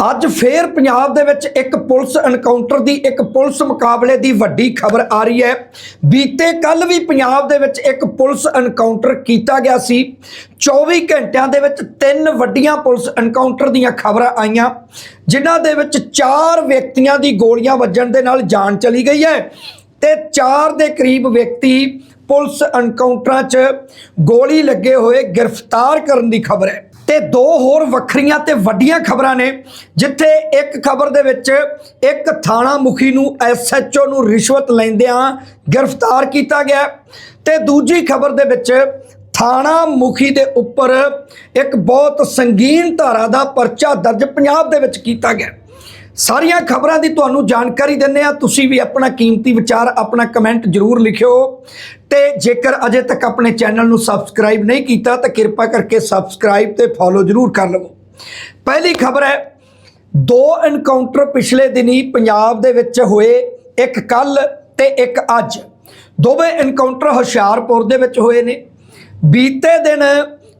ਅੱਜ ਫੇਰ ਪੰਜਾਬ ਦੇ ਵਿੱਚ ਇੱਕ ਪੁਲਿਸ ਐਨਕਾਊਂਟਰ ਦੀ, ਇੱਕ ਪੁਲਿਸ ਮੁਕਾਬਲੇ ਦੀ ਵੱਡੀ ਖਬਰ ਆ ਰਹੀ ਹੈ। ਬੀਤੇ ਕੱਲ ਵੀ ਪੰਜਾਬ ਦੇ ਵਿੱਚ ਇੱਕ ਪੁਲਿਸ ਐਨਕਾਊਂਟਰ ਕੀਤਾ ਗਿਆ ਸੀ। 24 ਘੰਟਿਆਂ ਦੇ ਵਿੱਚ ਤਿੰਨ ਵੱਡੀਆਂ ਪੁਲਿਸ ਐਨਕਾਊਂਟਰ ਦੀਆਂ ਖਬਰਾਂ ਆਈਆਂ, ਜਿਨ੍ਹਾਂ ਦੇ ਵਿੱਚ ਚਾਰ ਵਿਅਕਤੀਆਂ ਦੀ ਗੋਲੀਆਂ ਵੱਜਣ ਦੇ ਨਾਲ ਜਾਨ ਚਲੀ ਗਈ ਹੈ ਤੇ ਚਾਰ ਦੇ ਕਰੀਬ ਵਿਅਕਤੀ ਪੁਲਿਸ ਐਨਕਾਊਂਟਰਾਂ 'ਚ ਗੋਲੀ ਲੱਗੇ ਹੋਏ ਗ੍ਰਿਫਤਾਰ ਕਰਨ ਦੀ ਖਬਰ ਹੈ। ਤੇ ਦੋ ਹੋਰ ਵੱਖਰੀਆਂ ਤੇ ਵੱਡੀਆਂ ਖਬਰਾਂ ਨੇ, ਜਿੱਥੇ ਇੱਕ ਖਬਰ ਦੇ ਵਿੱਚ ਇੱਕ ਥਾਣਾ ਮੁਖੀ ਨੂੰ ਐਸਐਚਓ ਨੂੰ ਰਿਸ਼ਵਤ ਲੈਂਦਿਆਂ ਗ੍ਰਿਫਤਾਰ ਕੀਤਾ ਗਿਆ ਤੇ ਦੂਜੀ ਖਬਰ ਦੇ ਵਿੱਚ ਥਾਣਾ ਮੁਖੀ ਦੇ ਉੱਪਰ ਇੱਕ ਬਹੁਤ ਸੰਗੀਨ ਧਾਰਾ ਦਾ ਪਰਚਾ ਦਰਜ ਪੰਜਾਬ ਦੇ ਵਿੱਚ ਕੀਤਾ ਗਿਆ। ਸਾਰੀਆਂ ਖਬਰਾਂ ਦੀ ਤੁਹਾਨੂੰ ਜਾਣਕਾਰੀ ਦਿੰਦੇ ਆ ਤੁਸੀਂ ਵੀ ਆਪਣਾ ਕੀਮਤੀ ਵਿਚਾਰ, ਆਪਣਾ ਕਮੈਂਟ ਜ਼ਰੂਰ ਲਿਖਿਓ। ਤੇ ਜੇਕਰ ਅਜੇ ਤੱਕ ਆਪਣੇ ਚੈਨਲ ਨੂੰ ਸਬਸਕ੍ਰਾਈਬ ਨਹੀਂ ਕੀਤਾ, ਤਾਂ ਕਿਰਪਾ ਕਰਕੇ ਸਬਸਕ੍ਰਾਈਬ ਤੇ ਫੋਲੋ ਜ਼ਰੂਰ ਕਰ ਲਵੋ। ਪਹਿਲੀ ਖਬਰ ਹੈ, ਦੋ ਐਨਕਾਊਂਟਰ ਪਿਛਲੇ ਦਿਨੀ ਪੰਜਾਬ ਦੇ ਵਿੱਚ ਹੋਏ, ਇੱਕ ਕੱਲ ਤੇ ਇੱਕ ਅੱਜ। ਦੋਵੇਂ ਐਨਕਾਊਂਟਰ ਹੁਸ਼ਿਆਰਪੁਰ ਦੇ ਵਿੱਚ ਹੋਏ ਨੇ। ਬੀਤੇ ਦਿਨ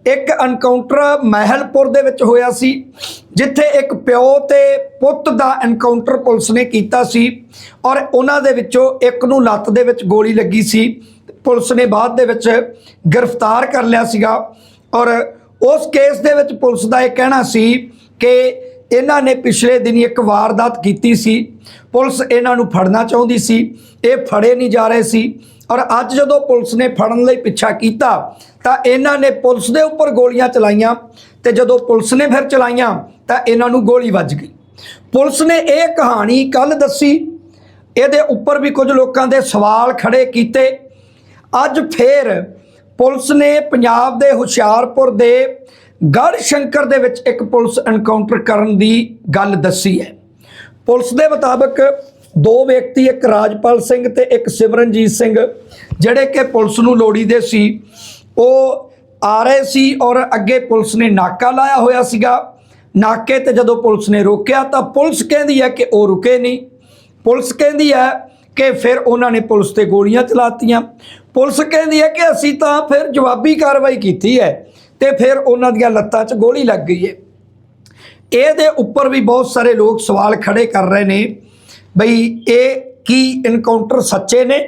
ਇੱਕ ਐਨਕਾਊਂਟਰ ਮਹਿਲਪੁਰ ਦੇ ਵਿੱਚ ਹੋਇਆ ਸੀ, ਜਿੱਥੇ ਇੱਕ ਪਿਓ ਤੇ ਪੁੱਤ ਦਾ ਐਨਕਾਊਂਟਰ ਪੁਲਿਸ ਨੇ ਕੀਤਾ ਸੀ ਔਰ ਉਹਨਾਂ ਦੇ ਵਿੱਚੋਂ ਇੱਕ ਨੂੰ ਲੱਤ ਦੇ ਵਿੱਚ ਗੋਲੀ ਲੱਗੀ ਸੀ। ਪੁਲਿਸ ਨੇ ਬਾਅਦ ਦੇ ਵਿੱਚ ਗ੍ਰਿਫਤਾਰ ਕਰ ਲਿਆ ਸੀਗਾ ਔਰ ਉਸ ਕੇਸ ਦੇ ਵਿੱਚ ਪੁਲਿਸ ਦਾ ਇਹ ਕਹਿਣਾ ਸੀ ਕਿ ਇਹਨਾਂ ਨੇ ਪਿਛਲੇ ਦਿਨੀ ਇੱਕ ਵਾਰਦਾਤ ਕੀਤੀ ਸੀ। ਪੁਲਿਸ ਇਹਨਾਂ ਨੂੰ ਫੜਨਾ ਚਾਹੁੰਦੀ ਸੀ। ਇਹ ਫੜੇ ਨਹੀਂ ਜਾ ਰਹੇ ਸੀ। ਔਰ ਅੱਜ ਜਦੋਂ ਪੁਲਿਸ ਨੇ ਫੜਨ ਲਈ ਪਿੱਛਾ ਕੀਤਾ, ਤਾਂ ਇਹਨਾਂ ਨੇ ਪੁਲਿਸ ਦੇ ਉੱਪਰ ਗੋਲੀਆਂ ਚਲਾਈਆਂ ਤੇ ਜਦੋਂ ਪੁਲਿਸ ਨੇ ਫਿਰ ਚਲਾਈਆਂ, ਤਾਂ ਇਹਨਾਂ ਨੂੰ ਗੋਲੀ ਵੱਜ ਗਈ। ਪੁਲਿਸ ਨੇ ਇਹ ਕਹਾਣੀ ਕੱਲ ਦੱਸੀ, ਇਹਦੇ ਉੱਪਰ ਵੀ ਕੁਝ ਲੋਕਾਂ ਦੇ ਸਵਾਲ ਖੜੇ ਕੀਤੇ। ਅੱਜ ਫੇਰ ਪੁਲਿਸ ਨੇ ਪੰਜਾਬ ਦੇ ਹੁਸ਼ਿਆਰਪੁਰ ਦੇ ਗੜ੍ਹ ਸ਼ੰਕਰ ਦੇ ਵਿੱਚ ਇੱਕ ਪੁਲਿਸ ਐਨਕਾਊਂਟਰ ਕਰਨ ਦੀ ਗੱਲ ਦੱਸੀ ਹੈ। ਪੁਲਿਸ ਦੇ ਮੁਤਾਬਕ ਦੋ ਵਿਅਕਤੀ, ਇੱਕ ਰਾਜਪਾਲ ਸਿੰਘ ਤੇ ਇੱਕ ਸਿਮਰਨਜੀਤ ਸਿੰਘ, ਜਿਹੜੇ ਕਿ ਪੁਲਿਸ ਨੂੰ ਲੋੜੀਦੇ ਸੀ, ਉਹ ਆ ਰਹੇ ਸੀ ਔਰ ਅੱਗੇ ਪੁਲਿਸ ਨੇ ਨਾਕਾ ਲਾਇਆ ਹੋਇਆ ਸੀਗਾ। ਨਾਕੇ ਤੇ ਜਦੋਂ ਪੁਲਿਸ ਨੇ ਰੋਕਿਆ ਤਾਂ ਪੁਲਿਸ ਕਹਿੰਦੀ ਹੈ ਕਿ ਉਹ ਰੁਕੇ ਨਹੀਂ। ਪੁਲਿਸ ਕਹਿੰਦੀ ਹੈ ਕਿ ਫਿਰ ਉਹਨਾਂ ਨੇ ਪੁਲਿਸ ਤੇ ਗੋਲੀਆਂ ਚਲਾਤੀਆਂ। ਪੁਲਿਸ ਕਹਿੰਦੀ ਹੈ ਕਿ ਅਸੀਂ ਤਾਂ ਫਿਰ ਜਵਾਬੀ ਕਾਰਵਾਈ ਕੀਤੀ ਹੈ ਤੇ ਫਿਰ ਉਹਨਾਂ ਦੀਆਂ ਲੱਤਾਂ 'ਚ ਗੋਲੀ ਲੱਗ ਗਈ ਹੈ। ਇਹਦੇ ਉੱਪਰ ਵੀ ਬਹੁਤ ਸਾਰੇ ਲੋਕ ਸਵਾਲ ਖੜੇ ਕਰ ਰਹੇ ਨੇ ਬਈ ਇਹ ਕੀ ਇਨਕਾਊਂਟਰ ਸੱਚੇ ਨੇ?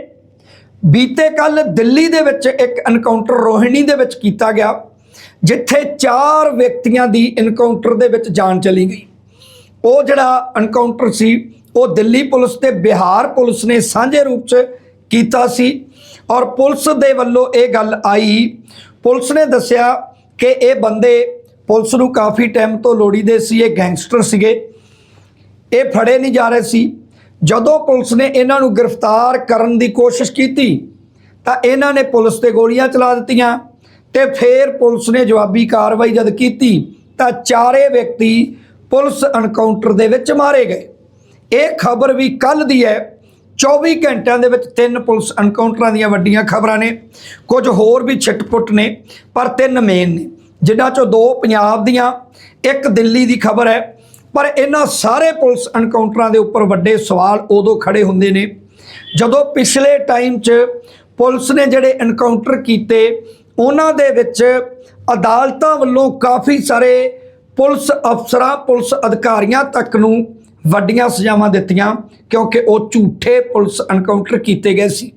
ਬੀਤੇ ਕੱਲ ਦਿੱਲੀ ਦੇ ਵਿੱਚ ਇੱਕ ਇਨਕਾਊਂਟਰ ਰੋਹਿਣੀ ਦੇ ਵਿੱਚ ਕੀਤਾ ਗਿਆ, ਜਿੱਥੇ ਚਾਰ ਵਿਅਕਤੀਆਂ ਦੀ ਇਨਕਾਊਂਟਰ ਦੇ ਵਿੱਚ ਜਾਨ ਚਲੀ ਗਈ। ਉਹ ਜਿਹੜਾ ਇਨਕਾਊਂਟਰ ਸੀ, ਉਹ ਦਿੱਲੀ ਪੁਲਿਸ ਤੇ ਬਿਹਾਰ ਪੁਲਿਸ ਨੇ ਸਾਂਝੇ ਰੂਪ 'ਚ ਕੀਤਾ ਸੀ ਔਰ ਪੁਲਿਸ ਦੇ ਵੱਲੋਂ ਇਹ ਗੱਲ ਆਈ। ਪੁਲਿਸ ਨੇ ਦੱਸਿਆ ਕਿ ਇਹ ਬੰਦੇ ਪੁਲਿਸ ਨੂੰ ਕਾਫੀ ਟਾਈਮ ਤੋਂ ਲੋੜੀਦੇ ਸੀ, ਇਹ ਗੈਂਗਸਟਰ ਸੀਗੇ। ਇਹ ਫੜੇ ਨਹੀਂ ਜਾ ਰਹੇ ਸੀ। ਜਦੋਂ ਪੁਲਿਸ ਨੇ ਇਹਨਾਂ ਨੂੰ ਗ੍ਰਿਫਤਾਰ ਕਰਨ ਦੀ ਕੋਸ਼ਿਸ਼ ਕੀਤੀ, ਤਾਂ ਇਹਨਾਂ ਨੇ ਪੁਲਿਸ ਤੇ ਗੋਲੀਆਂ ਚਲਾ ਦਿੱਤੀਆਂ ਤੇ ਫਿਰ ਪੁਲਿਸ ਨੇ ਜਵਾਬੀ ਕਾਰਵਾਈ ਜਦ ਕੀਤੀ, ਤਾਂ ਚਾਰੇ ਵਿਅਕਤੀ ਪੁਲਿਸ ਐਨਕਾਊਂਟਰ ਦੇ ਵਿੱਚ ਮਾਰੇ ਗਏ। ਇਹ ਖਬਰ ਵੀ ਕੱਲ ਦੀ ਹੈ। 24 ਘੰਟਿਆਂ ਦੇ ਵਿੱਚ ਤਿੰਨ ਪੁਲਿਸ ਐਨਕਾਊਂਟਰਾਂ ਦੀਆਂ ਵੱਡੀਆਂ ਖਬਰਾਂ ਨੇ। ਕੁਝ ਹੋਰ ਵੀ ਛਿਟਪੁੱਟ ਨੇ, ਪਰ ਤਿੰਨ ਮੇਨ ਨੇ, ਜਿਨ੍ਹਾਂ ਚੋਂ ਦੋ ਪੰਜਾਬ ਦੀਆਂ, ਇੱਕ ਦਿੱਲੀ ਦੀ ਖਬਰ ਹੈ। ਪਰ ਇਹਨਾਂ ਸਾਰੇ ਪੁਲਿਸ ਐਨਕਾਊਂਟਰਾਂ ਦੇ ਉੱਪਰ ਵੱਡੇ ਸਵਾਲ ਉਦੋਂ ਖੜੇ ਹੁੰਦੇ ਨੇ, ਜਦੋਂ ਪਿਛਲੇ ਟਾਈਮ 'ਚ ਪੁਲਿਸ ਨੇ ਜਿਹੜੇ ਐਨਕਾਊਂਟਰ ਕੀਤੇ, ਉਹਨਾਂ ਦੇ ਵਿੱਚ ਅਦਾਲਤਾਂ ਵੱਲੋਂ ਕਾਫੀ ਸਾਰੇ ਪੁਲਿਸ ਅਫਸਰਾਂ, ਪੁਲਿਸ ਅਧਿਕਾਰੀਆਂ ਤੱਕ ਨੂੰ ਵੱਡੀਆਂ ਸਜ਼ਾਵਾਂ ਦਿੱਤੀਆਂ, ਕਿਉਂਕਿ ਉਹ ਝੂਠੇ ਪੁਲਿਸ ਐਨਕਾਊਂਟਰ ਕੀਤੇ ਗਏ ਸੀ।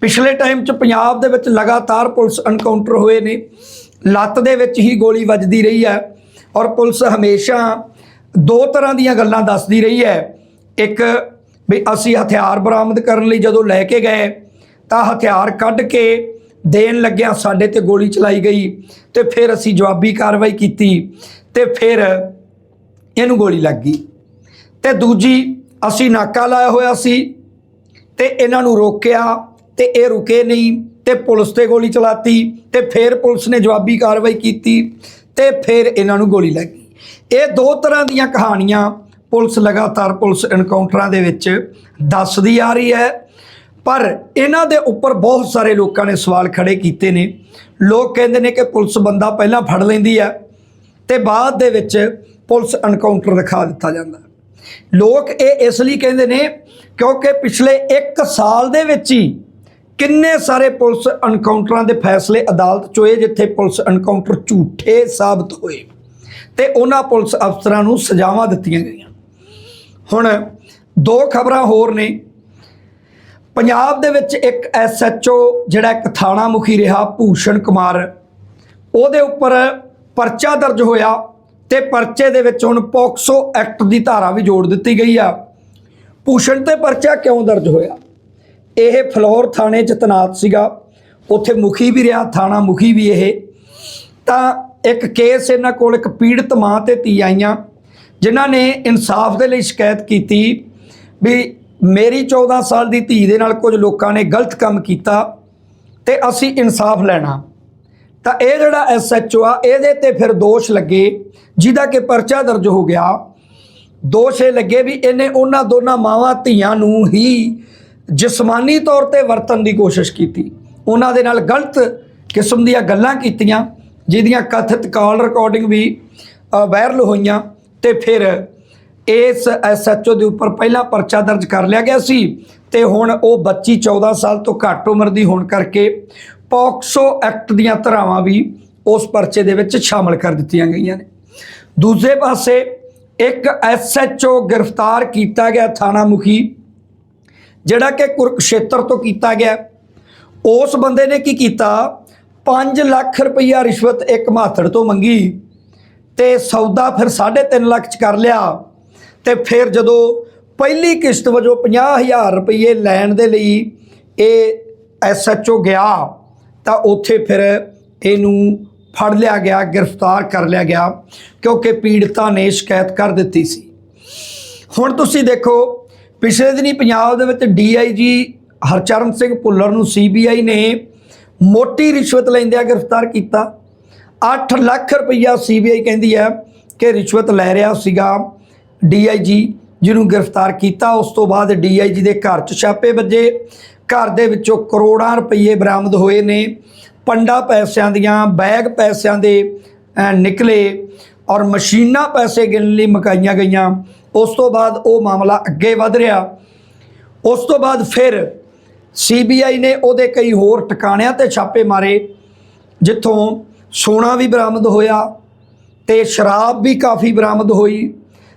ਪਿਛਲੇ ਟਾਈਮ 'ਚ ਪੰਜਾਬ ਦੇ ਵਿੱਚ ਲਗਾਤਾਰ ਪੁਲਿਸ ਐਨਕਾਊਂਟਰ ਹੋਏ ਨੇ, ਲੱਤ ਦੇ ਵਿੱਚ ਹੀ ਗੋਲੀ ਵੱਜਦੀ ਰਹੀ ਹੈ ਔਰ ਪੁਲਿਸ ਹਮੇਸ਼ਾ ਦੋ ਤਰ੍ਹਾਂ ਦੀਆਂ ਗੱਲਾਂ ਦੱਸਦੀ ਰਹੀ ਹੈ। ਇੱਕ ਵੀ ਅਸੀਂ ਹਥਿਆਰ ਬਰਾਮਦ ਕਰਨ ਲਈ ਜਦੋਂ ਲੈ ਕੇ ਗਏ, ਤਾਂ ਹਥਿਆਰ ਕੱਢ ਕੇ ਦੇਣ ਲੱਗਿਆ ਸਾਡੇ ਤੇ ਗੋਲੀ ਚਲਾਈ ਗਈ ਤੇ ਫਿਰ ਅਸੀਂ ਜਵਾਬੀ ਕਾਰਵਾਈ ਕੀਤੀ ਤੇ ਫਿਰ ਇਹਨੂੰ ਗੋਲੀ ਲੱਗ ਗਈ। ਤੇ ਦੂਜੀ, ਅਸੀਂ ਨਾਕਾ ਲਾਇਆ ਹੋਇਆ ਸੀ ਤੇ ਇਹਨਾਂ ਨੂੰ ਰੋਕਿਆ ਤੇ ਇਹ ਰੁਕੇ ਨਹੀਂ ਤੇ ਪੁਲਿਸ ਤੇ ਗੋਲੀ ਚਲਾਤੀ ਤੇ ਫਿਰ ਪੁਲਿਸ ਨੇ ਜਵਾਬੀ ਕਾਰਵਾਈ ਕੀਤੀ ਤੇ ਫਿਰ ਇਹਨਾਂ ਨੂੰ ਗੋਲੀ ਲੱਗੀ ਇਹ ਦੋ ਤਰ੍ਹਾਂ ਦੀਆਂ ਕਹਾਣੀਆਂ ਪੁਲਿਸ ਲਗਾਤਾਰ ਪੁਲਿਸ ਐਨਕਾਊਂਟਰਾਂ ਦੇ ਵਿੱਚ ਦੱਸਦੀ ਆ ਰਹੀ ਹੈ। ਪਰ ਇਹਨਾਂ ਦੇ ਉੱਪਰ ਬਹੁਤ ਸਾਰੇ ਲੋਕਾਂ ਨੇ ਸਵਾਲ ਖੜੇ ਕੀਤੇ ਨੇ। ਲੋਕ ਕਹਿੰਦੇ ਨੇ ਕਿ ਪੁਲਿਸ ਬੰਦਾ ਪਹਿਲਾਂ ਫੜ ਲੈਂਦੀ ਹੈ ਤੇ ਬਾਅਦ ਦੇ ਵਿੱਚ ਪੁਲਿਸ ਐਨਕਾਊਂਟਰ ਦਿਖਾ ਦਿੱਤਾ ਜਾਂਦਾ। ਲੋਕ ਇਹ ਇਸ ਲਈ ਕਹਿੰਦੇ ਨੇ ਕਿਉਂਕਿ ਪਿਛਲੇ 1 ਸਾਲ ਦੇ ਵਿੱਚ ਹੀ ਕਿੰਨੇ ਸਾਰੇ ਪੁਲਿਸ ਐਨਕਾਊਂਟਰਾਂ ਦੇ ਫੈਸਲੇ ਅਦਾਲਤ ਚ ਹੋਏ ਜਿੱਥੇ ਪੁਲਿਸ ਐਨਕਾਊਂਟਰ ਝੂਠੇ ਸਾਬਤ ਹੋਏ। ਤੇ ਉਹਨਾਂ ਪੁਲਿਸ ਅਫਸਰਾਂ ਨੂੰ ਸਜ਼ਾਵਾਂ ਦਿੱਤੀਆਂ ਗਈਆਂ। ਹੁਣ ਦੋ ਖਬਰਾਂ ਹੋਰ ਨੇ। ਪੰਜਾਬ ਦੇ ਵਿੱਚ ਇੱਕ ਐਸਐਚਓ ਜਿਹੜਾ ਇੱਕ ਥਾਣਾ ਮੁਖੀ ਰਿਹਾ, ਭੂਸ਼ਣ ਕੁਮਾਰ। ਉਹਦੇ ਉੱਪਰ ਪਰਚਾ ਦਰਜ ਹੋਇਆ ਤੇ ਪਰਚੇ ਦੇ ਵਿੱਚ ਹੁਣ ਪੋਕਸੋ ਐਕਟ ਦੀ ਧਾਰਾ ਵੀ ਜੋੜ ਦਿੱਤੀ ਗਈ ਆ। ਭੂਸ਼ਣ ਤੇ ਪਰਚਾ ਕਿਉਂ ਦਰਜ ਹੋਇਆ? ਇਹ ਫਲੋਰ ਥਾਣੇ 'ਚ ਤਨਾਤ ਸੀਗਾ। ਉੱਥੇ ਮੁਖੀ ਵੀ ਰਿਹਾ ਥਾਣਾ ਮੁਖੀ ਵੀ ਇਹ। ਤਾਂ ਇੱਕ ਕੇਸ ਇਹਨਾਂ ਕੋਲ ਇੱਕ ਪੀੜਤ ਮਾਂ ਤੇ ਧੀ ਆਈਆਂ, ਜਿਨ੍ਹਾਂ ਨੇ ਇਨਸਾਫ ਦੇ ਲਈ ਸ਼ਿਕਾਇਤ ਕੀਤੀ ਵੀ ਮੇਰੀ 14 ਸਾਲ ਦੀ ਧੀ ਦੇ ਨਾਲ ਕੁਝ ਲੋਕਾਂ ਨੇ ਗਲਤ ਕੰਮ ਕੀਤਾ ਤੇ ਅਸੀਂ ਇਨਸਾਫ ਲੈਣਾ। ਤਾਂ ਇਹ ਜਿਹੜਾ ਐਸਐਚਓ ਆ, ਇਹਦੇ ਤੇ ਫਿਰ ਦੋਸ਼ ਲੱਗੇ, ਜਿਹਦਾ ਕਿ ਪਰਚਾ ਦਰਜ ਹੋ ਗਿਆ। ਦੋਸ਼ ਇਹ ਲੱਗੇ ਵੀ ਇਹਨੇ ਉਹਨਾਂ ਦੋਨਾਂ ਮਾਵਾਂ ਧੀਆਂ ਨੂੰ ਹੀ ਜਿਸਮਾਨੀ ਤੌਰ ਤੇ ਵਰਤਣ ਦੀ ਕੋਸ਼ਿਸ਼ ਕੀਤੀ। ਉਹਨਾਂ ਦੇ ਨਾਲ ਗਲਤ ਕਿਸਮ ਦੀਆਂ ਗੱਲਾਂ ਕੀਤੀਆਂ। ਜਿਹਦੀਆਂ ਕਥਿਤ ਕਾਲ ਰਿਕਾਰਡਿੰਗ ਵੀ ਵਾਇਰਲ ਹੋਈਆਂ ਤੇ ਫਿਰ ਇਸ ਐਸਐਚਓ ਦੇ ਉੱਪਰ ਪਹਿਲਾਂ ਪਰਚਾ ਦਰਜ ਕਰ ਲਿਆ ਗਿਆ ਸੀ ਤੇ ਹੁਣ ਉਹ ਬੱਚੀ 14 ਸਾਲ ਤੋਂ ਘੱਟ ਉਮਰ ਦੀ ਹੋਣ ਕਰਕੇ ਪੌਕਸੋ ਐਕਟ ਦੀਆਂ ਧਾਰਾਵਾਂ ਵੀ ਉਸ ਪਰਚੇ ਦੇ ਵਿੱਚ ਸ਼ਾਮਲ ਕਰ ਦਿੱਤੀਆਂ ਗਈਆਂ ਨੇ। ਦੂਜੇ ਪਾਸੇ ਇੱਕ ਐਸਐਚਓ ਗ੍ਰਿਫਤਾਰ ਕੀਤਾ ਗਿਆ ਥਾਣਾ ਮੁਖੀ, ਜਿਹੜਾ ਕਿ ਕੁਰਕਸ਼ੇਤਰ ਤੋਂ ਕੀਤਾ ਗਿਆ। ਉਸ ਬੰਦੇ ਨੇ ਕੀ ਕੀਤਾ? 5 ਲੱਖ ਰੁਪਈਆ ਰਿਸ਼ਵਤ ਇੱਕ ਮਾਥੜ ਤੋਂ ਮੰਗੀ ਤੇ ਸੌਦਾ ਫਿਰ 3.5 ਲੱਖ ਚ ਕਰ ਲਿਆ। ਤੇ ਫਿਰ ਜਦੋਂ ਪਹਿਲੀ ਕਿਸ਼ਤ ਵਜੋਂ 50000 ਰੁਪਏ ਲੈਣ ਦੇ ਲਈ ਇਹ ਐਸਐਚਓ ਗਿਆ, ਤਾਂ ਉੱਥੇ ਫਿਰ ਇਹਨੂੰ ਫੜ ਲਿਆ ਗਿਆ, ਗ੍ਰਿਫਤਾਰ ਕਰ ਲਿਆ ਗਿਆ, ਕਿਉਂਕਿ ਪੀੜਤਾ ਨੇ ਸ਼ਿਕਾਇਤ ਕਰ ਦਿੱਤੀ ਸੀ। ਹੁਣ ਤੁਸੀਂ ਦੇਖੋ, ਪਿਛਲੇ ਦਿਨੀ ਪੰਜਾਬ ਦੇ ਵਿੱਚ ਡੀਆਈਜੀ ਹਰਚਰਨ ਸਿੰਘ ਭੁੱਲਰ ਨੂੰ ਸੀਬੀਆਈ ਨੇ ਮੋਟੀ ਰਿਸ਼ਵਤ ਲੈਂਦਿਆਂ ਗ੍ਰਿਫਤਾਰ ਕੀਤਾ। 8 ਲੱਖ ਰੁਪਈਆ ਸੀਬੀਆਈ ਕਹਿੰਦੀ ਹੈ ਕਿ ਰਿਸ਼ਵਤ ਲੈ ਰਿਹਾ ਸੀਗਾ ਡੀਆਈਜੀ ਜਿਹਨੂੰ ਗ੍ਰਿਫਤਾਰ ਕੀਤਾ। ਉਸ ਤੋਂ ਬਾਅਦ ਡੀਆਈਜੀ ਦੇ ਘਰ 'ਚ ਛਾਪੇ ਵੱਜੇ। ਘਰ ਦੇ ਵਿੱਚੋਂ ਕਰੋੜਾਂ ਰੁਪਏ ਬਰਾਮਦ ਹੋਏ ਨੇ। ਪੰਡਾ ਪੈਸਿਆਂ ਦੀਆਂ, ਬੈਗ ਪੈਸਿਆਂ ਦੇ ਨਿਕਲੇ ਔਰ ਮਸ਼ੀਨਾਂ ਪੈਸੇ ਗਿਣਨ ਲਈ ਮਕਾਈਆਂ ਗਈਆਂ। ਉਸ ਤੋਂ ਬਾਅਦ ਉਹ ਮਾਮਲਾ ਅੱਗੇ ਵਧ ਰਿਹਾ। ਉਸ ਤੋਂ ਬਾਅਦ ਫਿਰ ਸੀਬੀਆਈ ਨੇ ਉਹਦੇ ਕਈ ਹੋਰ ਟਿਕਾਣਿਆਂ ਤੇ ਛਾਪੇ ਮਾਰੇ, ਜਿੱਥੋਂ ਸੋਨਾ ਵੀ ਬਰਾਮਦ ਹੋਇਆ ਤੇ ਸ਼ਰਾਬ ਵੀ ਕਾਫੀ ਬਰਾਮਦ ਹੋਈ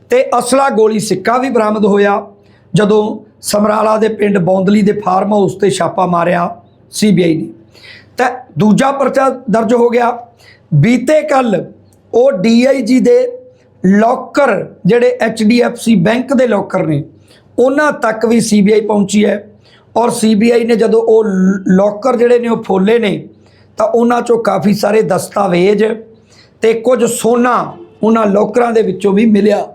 ਤੇ ਅਸਲਾ ਗੋਲੀ ਸਿੱਕਾ ਵੀ ਬਰਾਮਦ ਹੋਇਆ। ਜਦੋਂ ਸਮਰਾਲਾ ਦੇ ਪਿੰਡ ਬੌਂਦਲੀ ਦੇ ਫਾਰਮ ਹਾਊਸ ਤੇ ਛਾਪਾ ਮਾਰਿਆ ਸੀਬੀਆਈ ਨੇ। ਤਾਂ ਦੂਜਾ ਪਰਚਾ ਦਰਜ ਹੋ ਗਿਆ। ਬੀਤੇ ਕੱਲ ਉਹ ਡੀਆਈਜੀ ਦੇ ਲੋਕਰ, ਜਿਹੜੇ HDFC ਬੈਂਕ ਦੇ ਲੋਕਰ ਨੇ, ਉਹਨਾਂ ਤੱਕ ਵੀ ਸੀਬੀਆਈ ਪਹੁੰਚੀ ਹੈ। ਔਰ ਸੀਬੀਆਈ ਨੇ ਜਦੋਂ ਉਹ ਲੋਕਰ ਜਿਹੜੇ ਨੇ ਉਹ ਫੋਲੇ ਨੇ, ਤਾਂ ਉਹਨਾਂ ਚੋਂ ਕਾਫੀ ਸਾਰੇ ਦਸਤਾਵੇਜ਼ ਤੇ ਕੁਝ ਸੋਨਾ ਉਹਨਾਂ ਲੋਕਰਾਂ ਦੇ ਵਿੱਚੋਂ ਵੀ ਮਿਲਿਆ।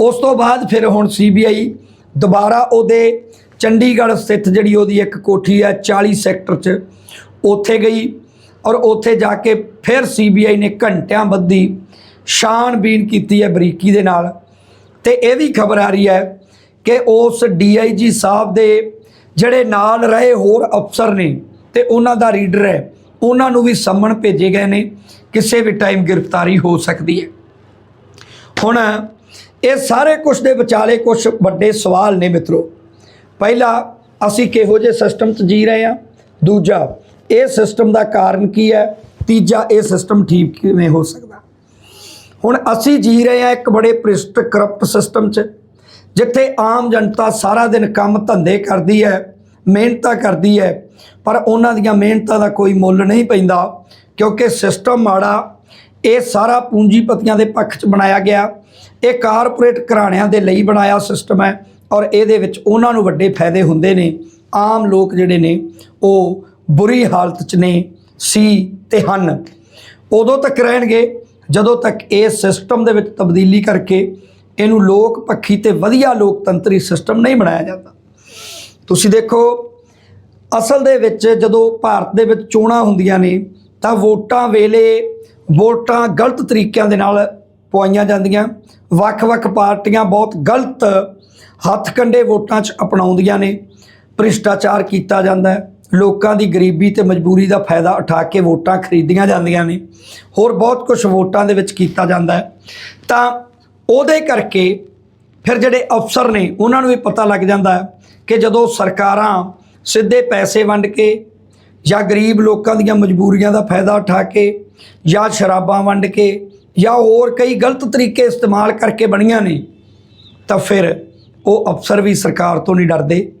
ਉਸ ਤੋਂ ਬਾਅਦ ਫਿਰ ਹੁਣ ਸੀਬੀਆਈ ਦੁਬਾਰਾ ਉਹਦੇ ਚੰਡੀਗੜ੍ਹ ਸਥਿਤ ਜਿਹੜੀ ਉਹਦੀ ਇੱਕ ਕੋਠੀ ਹੈ 40 ਸੈਕਟਰ 'ਚ, ਉੱਥੇ ਗਈ ਔਰ ਉੱਥੇ ਜਾ ਕੇ ਫਿਰ ਸੀਬੀਆਈ ਨੇ ਘੰਟਿਆਂ ਬੱਧੀ ਛਾਣਬੀਨ ਕੀਤੀ ਹੈ ਬਰੀਕੀ ਦੇ ਨਾਲ। ਤੇ ਇਹ ਵੀ ਖਬਰ ਆ ਰਹੀ ਹੈ ਕਿ ਉਸ ਡੀਆਈਜੀ ਸਾਹਿਬ ਦੇ ਜਿਹੜੇ ਨਾਲ ਰਹੇ ਹੋਰ ਅਫਸਰ ਨੇ ਤੇ ਉਹਨਾਂ ਦਾ ਰੀਡਰ ਹੈ, ਉਹਨਾਂ ਨੂੰ ਵੀ ਸੰਮਣ ਭੇਜੇ ਗਏ ਨੇ, ਕਿਸੇ ਵੀ ਟਾਈਮ ਗ੍ਰਿਫਤਾਰੀ ਹੋ ਸਕਦੀ ਹੈ। ਹੁਣ ਇਹ ਸਾਰੇ ਕੁਝ ਦੇ ਵਿਚਾਲੇ ਕੁਝ ਵੱਡੇ ਸਵਾਲ ਨੇ ਮਿੱਤਰੋ। ਪਹਿਲਾ, ਅਸੀਂ ਕਿਹੋ ਜਿਹੇ ਸਿਸਟਮ 'ਚ ਜੀ ਰਹੇ ਹਾਂ? ਦੂਜਾ, ਇਹ ਸਿਸਟਮ ਦਾ ਕਾਰਨ ਕੀ ਹੈ? ਤੀਜਾ, ਇਹ ਸਿਸਟਮ ਠੀਕ ਕਿਵੇਂ ਹੋ ਸਕਦਾ? ਹੁਣ ਅਸੀਂ ਜੀ ਰਹੇ ਹਾਂ ਇੱਕ ਬੜੇ ਭ੍ਰਿਸ਼ਟ ਕਰਪਟ ਸਿਸਟਮ 'ਚ। ਜਿੱਥੇ ਆਮ ਜਨਤਾ ਸਾਰਾ ਦਿਨ ਕੰਮ ਧੰਦੇ ਕਰਦੀ ਹੈ, ਮਿਹਨਤਾਂ ਕਰਦੀ ਹੈ, ਪਰ ਉਹਨਾਂ ਦੀਆਂ ਮਿਹਨਤਾਂ ਦਾ ਕੋਈ ਮੁੱਲ ਨਹੀਂ ਪੈਂਦਾ, ਕਿਉਂਕਿ ਸਿਸਟਮ ਮਾੜਾ, ਇਹ ਸਾਰਾ ਪੂੰਜੀਪਤੀਆਂ ਦੇ ਪੱਖ 'ਚ ਬਣਾਇਆ ਗਿਆ। ਇਹ ਕਾਰਪੋਰੇਟ ਘਰਾਣਿਆਂ ਦੇ ਲਈ ਬਣਾਇਆ ਸਿਸਟਮ ਹੈ ਔਰ ਇਹਦੇ ਵਿੱਚ ਉਹਨਾਂ ਨੂੰ ਵੱਡੇ ਫਾਇਦੇ ਹੁੰਦੇ ਨੇ। ਆਮ ਲੋਕ ਜਿਹੜੇ ਨੇ, ਉਹ ਬੁਰੀ ਹਾਲਤ 'ਚ ਨੇ, ਸੀ ਤੇ ਹਨ। ਉਦੋਂ ਤੱਕ ਰਹਿਣਗੇ, ਜਦੋਂ ਤੱਕ ਇਹ ਸਿਸਟਮ ਦੇ ਵਿੱਚ ਤਬਦੀਲੀ ਕਰਕੇ ਇਹਨੂੰ ਲੋਕ ਪੱਖੀ ਤੇ ਵਧੀਆ ਲੋਕਤੰਤਰੀ ਸਿਸਟਮ ਨਹੀਂ ਬਣਾਇਆ ਜਾਂਦਾ। ਤੁਸੀਂ ਦੇਖੋ, ਅਸਲ ਦੇ ਵਿੱਚ ਜਦੋਂ ਭਾਰਤ ਦੇ ਵਿੱਚ ਚੋਣਾਂ ਹੁੰਦੀਆਂ ਨੇ, ਤਾਂ ਵੋਟਾਂ ਵੇਲੇ ਵੋਟਾਂ ਗਲਤ ਤਰੀਕਿਆਂ ਦੇ ਨਾਲ ਪਵਾਈਆਂ ਜਾਂਦੀਆਂ। ਵੱਖ-ਵੱਖ ਪਾਰਟੀਆਂ ਬਹੁਤ ਗਲਤ ਹੱਥਕੰਡੇ ਵੋਟਾਂ 'ਚ ਅਪਣਾਉਂਦੀਆਂ ਨੇ। ਭ੍ਰਿਸ਼ਟਾਚਾਰ ਕੀਤਾ ਜਾਂਦਾ ਹੈ। ਲੋਕਾਂ ਦੀ ਗਰੀਬੀ ਤੇ ਮਜਬੂਰੀ ਦਾ ਫਾਇਦਾ ਉਠਾ ਕੇ ਵੋਟਾਂ ਖਰੀਦੀਆਂ ਜਾਂਦੀਆਂ ਨੇ। ਹੋਰ ਬਹੁਤ ਕੁਝ ਵੋਟਾਂ ਦੇ ਵਿੱਚ ਕੀਤਾ ਜਾਂਦਾ ਹੈ। ਤਾਂ ਉਹਦੇ ਕਰਕੇ ਫਿਰ ਜਿਹੜੇ ਅਫਸਰ ਨੇ, ਉਹਨਾਂ ਨੂੰ ਵੀ ਪਤਾ ਲੱਗ ਜਾਂਦਾ ਕਿ ਜਦੋਂ ਸਰਕਾਰਾਂ ਸਿੱਧੇ ਪੈਸੇ ਵੰਡ ਕੇ ਜਾਂ ਗਰੀਬ ਲੋਕਾਂ ਦੀਆਂ ਮਜਬੂਰੀਆਂ ਦਾ ਫਾਇਦਾ ਉਠਾ ਕੇ ਜਾਂ ਸ਼ਰਾਬਾਂ ਵੰਡ ਕੇ ਜਾਂ ਹੋਰ ਕਈ ਗਲਤ ਤਰੀਕੇ ਇਸਤੇਮਾਲ ਕਰਕੇ ਬਣੀਆਂ ਨੇ, ਤਾਂ ਫਿਰ ਉਹ ਅਫਸਰ ਵੀ ਸਰਕਾਰ ਤੋਂ ਨਹੀਂ ਡਰਦੇ।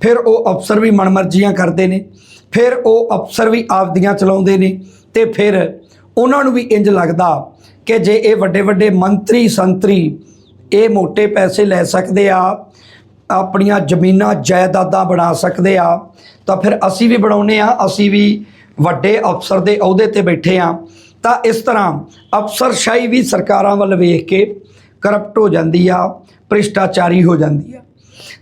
ਫਿਰ ਉਹ ਅਫਸਰ ਵੀ ਮਨਮਰਜ਼ੀਆਂ ਕਰਦੇ ਨੇ। ਫਿਰ ਉਹ ਅਫਸਰ ਵੀ ਆਪਦੀਆਂ ਚਲਾਉਂਦੇ ਨੇ ਤੇ ਫਿਰ ਉਹਨਾਂ ਨੂੰ ਵੀ ਇੰਜ ਲੱਗਦਾ ਕਿ ਜੇ ਇਹ ਵੱਡੇ ਵੱਡੇ ਮੰਤਰੀ ਸੰਤਰੀ ਇਹ ਮੋٹے ਪੈਸੇ ਲੈ ਸਕਦੇ ਆ, ਆਪਣੀਆਂ ਜ਼ਮੀਨਾਂ, ਜਾਇਦਾਦਾਂ ਬਣਾ ਸਕਦੇ ਆ, ਤਾਂ ਫਿਰ ਅਸੀਂ ਵੀ ਬਣਾਉਨੇ ਆ, ਅਸੀਂ ਵੀ ਵੱਡੇ ਅਫਸਰ ਦੇ ਅਹੁਦੇ ਤੇ ਬੈਠੇ ਆ। ਤਾਂ ਇਸ ਤਰ੍ਹਾਂ ਅਫਸਰਸ਼ਾਹੀ ਵੀ ਸਰਕਾਰਾਂ ਵੱਲ ਵੇਖ ਕੇ ਕਰਪਟ ਹੋ ਜਾਂਦੀ ਆ, ਭ੍ਰਿਸ਼ਟਾਚਾਰੀ ਹੋ ਜਾਂਦੀ ਆ।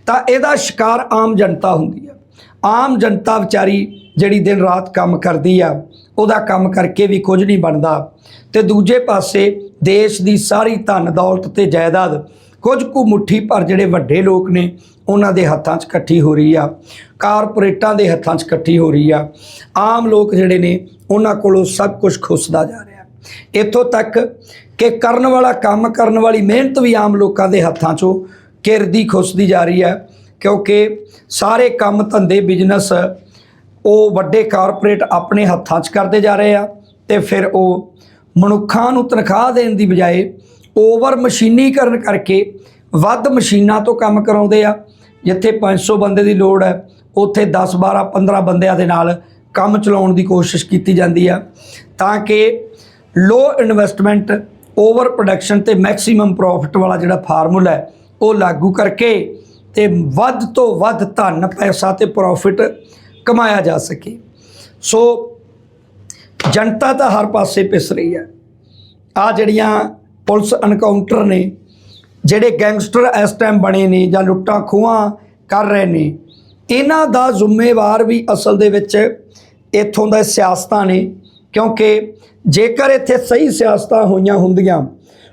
ਤਾਂ ਇਹਦਾ ਸ਼ਿਕਾਰ ਆਮ ਜਨਤਾ ਹੁੰਦੀ ਆ। ਆਮ ਜਨਤਾ ਵਿਚਾਰੀ ਜਿਹੜੀ ਦਿਨ ਰਾਤ ਕੰਮ ਕਰਦੀ ਆ, ਉਹਦਾ ਕੰਮ ਕਰਕੇ ਵੀ ਕੁਝ ਨਹੀਂ ਬਣਦਾ। ਤੇ ਦੂਜੇ ਪਾਸੇ ਦੇਸ਼ ਦੀ ਸਾਰੀ ਧਨ ਦੌਲਤ ਤੇ ਜਾਇਦਾਦ ਕੁਝ ਕੁ ਮੁੱਠੀ ਭਰ ਜਿਹੜੇ ਵੱਡੇ ਲੋਕ ਨੇ, ਉਹਨਾਂ ਦੇ ਹੱਥਾਂ 'ਚ ਇਕੱਠੀ ਹੋ ਰਹੀ ਆ, ਕਾਰਪੋਰੇਟਾਂ ਦੇ ਹੱਥਾਂ 'ਚ ਇਕੱਠੀ ਹੋ ਰਹੀ ਆ। ਆਮ ਲੋਕ ਜਿਹੜੇ ਨੇ, ਉਹਨਾਂ ਕੋਲੋਂ ਸਭ ਕੁਝ ਖੁੱਸਦਾ ਜਾ ਰਿਹਾ। ਇੱਥੋਂ ਤੱਕ ਕਿ ਕਰਨ ਵਾਲਾ ਕੰਮ ਕਰਨ ਵਾਲੀ ਮਿਹਨਤ ਵੀ ਆਮ ਲੋਕਾਂ ਦੇ ਹੱਥਾਂ 'ਚੋਂ ਕਿਰਦੀ ਖੁੱਸਦੀ ਜਾ ਰਹੀ ਹੈ ਕਿਉਂਕਿ ਸਾਰੇ ਕੰਮ ਧੰਦੇ ਬਿਜ਼ਨਸ ਉਹ ਵੱਡੇ ਕਾਰਪੋਰੇਟ ਆਪਣੇ ਹੱਥਾਂ 'ਚ ਕਰਦੇ ਜਾ ਰਹੇ ਆ ਤੇ ਫਿਰ ਉਹ ਮਨੁੱਖਾਂ ਨੂੰ ਤਨਖਾਹ ਦੇਣ ਦੀ ਬਜਾਏ ਓਵਰ ਮਸ਼ੀਨੀਕਰਨ ਕਰਕੇ ਵੱਧ ਮਸ਼ੀਨਾਂ ਤੋਂ ਕੰਮ ਕਰਾਉਂਦੇ ਆ, ਜਿੱਥੇ 500 ਬੰਦੇ ਦੀ ਲੋੜ ਹੈ, ਉੱਥੇ 10 12 15 ਬੰਦਿਆਂ ਦੇ ਨਾਲ ਕੰਮ ਚਲਾਉਣ ਦੀ ਕੋਸ਼ਿਸ਼ ਕੀਤੀ ਜਾਂਦੀ ਆ। ਤਾਂ ਕਿ ਲੋ ਇਨਵੈਸਟਮੈਂਟ ਓਵਰ ਪ੍ਰੋਡਕਸ਼ਨ ਤੇ ਮੈਕਸਿਮਮ ਪ੍ਰੋਫਿਟ ਵਾਲਾ ਜਿਹੜਾ ਫਾਰਮੂਲਾ ਹੈ, ਉਹ ਲਾਗੂ ਕਰਕੇ ਤੇ ਵੱਧ ਤੋਂ ਵੱਧ ਧਨ, ਪੈਸਾ ਤੇ ਪ੍ਰੋਫਿਟ ਕਮਾਇਆ ਜਾ ਸਕੇ। ਸੋ ਜਨਤਾ ਤਾਂ ਹਰ ਪਾਸੇ ਪਿਸ ਰਹੀ ਹੈ। ਆ ਜਿਹੜੀਆਂ ਪੁਲਿਸ ਐਨਕਾਊਂਟਰ ਨੇ, ਜਿਹੜੇ ਗੈਂਗਸਟਰ ਇਸ ਟਾਈਮ ਬਣੇ ਨੇ ਜਾਂ ਲੁੱਟਾਂ ਖੋਹਾਂ ਕਰ ਰਹੇ ਨੇ, ਇਹਨਾਂ ਦਾ ਜ਼ਿੰਮੇਵਾਰ ਵੀ ਅਸਲ ਦੇ ਵਿੱਚ ਇੱਥੋਂ ਦਾ ਸਿਆਸਤਾਂ ਨੇ। ਕਿਉਂਕਿ ਜੇਕਰ ਇੱਥੇ ਸਹੀ ਸਿਆਸਤਾਂ ਹੋਈਆਂ ਹੁੰਦੀਆਂ,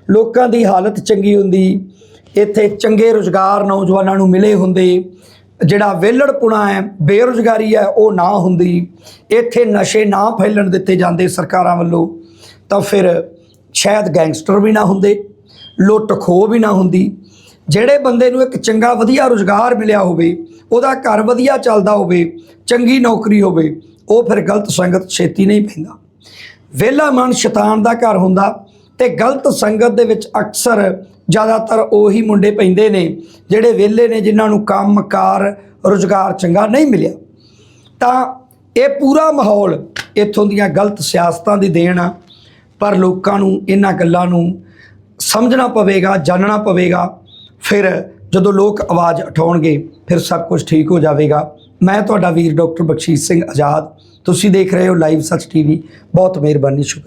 ਲੋਕਾਂ ਦੀ ਹਾਲਤ ਚੰਗੀ ਹੁੰਦੀ ਇੱਥੇ ਚੰਗੇ ਰੁਜ਼ਗਾਰ ਨੌਜਵਾਨਾਂ ਨੂੰ ਮਿਲੇ ਹੁੰਦੇ। ਜਿਹੜਾ ਵਿਹਲੜਪੁਣਾ ਹੈ, ਬੇਰੁਜ਼ਗਾਰੀ ਹੈ, ਉਹ ਨਾ ਹੁੰਦੀ। ਇੱਥੇ ਨਸ਼ੇ ਨਾ ਫੈਲਣ ਦਿੱਤੇ ਜਾਂਦੇ ਸਰਕਾਰਾਂ ਵੱਲੋਂ। ਤਾਂ ਫਿਰ ਸ਼ਾਇਦ ਗੈਂਗਸਟਰ ਵੀ ਨਾ ਹੁੰਦੇ ਲੁੱਟ ਖੋਹ ਵੀ ਨਾ ਹੁੰਦੀ। ਜਿਹੜੇ ਬੰਦੇ ਨੂੰ ਇੱਕ ਚੰਗਾ ਵਧੀਆ ਰੁਜ਼ਗਾਰ ਮਿਲਿਆ ਹੋਵੇ, ਉਹਦਾ ਘਰ ਵਧੀਆ ਚੱਲਦਾ ਹੋਵੇ, ਚੰਗੀ ਨੌਕਰੀ ਹੋਵੇ, ਉਹ ਫਿਰ ਗਲਤ ਸੰਗਤ ਛੇਤੀ ਨਹੀਂ ਪੈਂਦਾ। ਵਿਹਲਾ ਮਨ ਸ਼ੈਤਾਨ ਦਾ ਘਰ ਹੁੰਦਾ ਤੇ ਗਲਤ ਸੰਗਤ ਦੇ ਵਿੱਚ ਅਕਸਰ ਜ਼ਿਆਦਾਤਰ ਉਹੀ ਮੁੰਡੇ ਪੈਂਦੇ ਨੇ ਜਿਹੜੇ ਵਿਹਲੇ ਨੇ, ਜਿਨ੍ਹਾਂ ਨੂੰ ਕੰਮਕਾਰ ਰੁਜ਼ਗਾਰ ਚੰਗਾ ਨਹੀਂ ਮਿਲਿਆ। ਤਾਂ ਇਹ ਪੂਰਾ ਮਾਹੌਲ ਇੱਥੋਂ ਦੀਆਂ ਗਲਤ ਸਿਆਸਤਾਂ ਦੀ ਦੇਣ ਆ, ਪਰ ਲੋਕਾਂ ਨੂੰ ਇਹਨਾਂ ਗੱਲਾਂ ਨੂੰ ਸਮਝਣਾ ਪਵੇਗਾ, ਜਾਣਨਾ ਪਵੇਗਾ। ਫਿਰ ਜਦੋਂ ਲੋਕ ਆਵਾਜ਼ ਉਠਾਉਣਗੇ, ਫਿਰ ਸਭ ਕੁਝ ਠੀਕ ਹੋ ਜਾਵੇਗਾ। ਮੈਂ ਤੁਹਾਡਾ ਵੀਰ ਡਾਕਟਰ ਬਖਸ਼ੀਸ਼ ਸਿੰਘ ਆਜ਼ਾਦ। ਤੁਸੀਂ ਦੇਖ ਰਹੇ ਹੋ ਲਾਈਵ ਸੱਚ ਟੀਵੀ। ਬਹੁਤ ਮਿਹਰਬਾਨੀ, ਸ਼ੁਕਰੀਆ।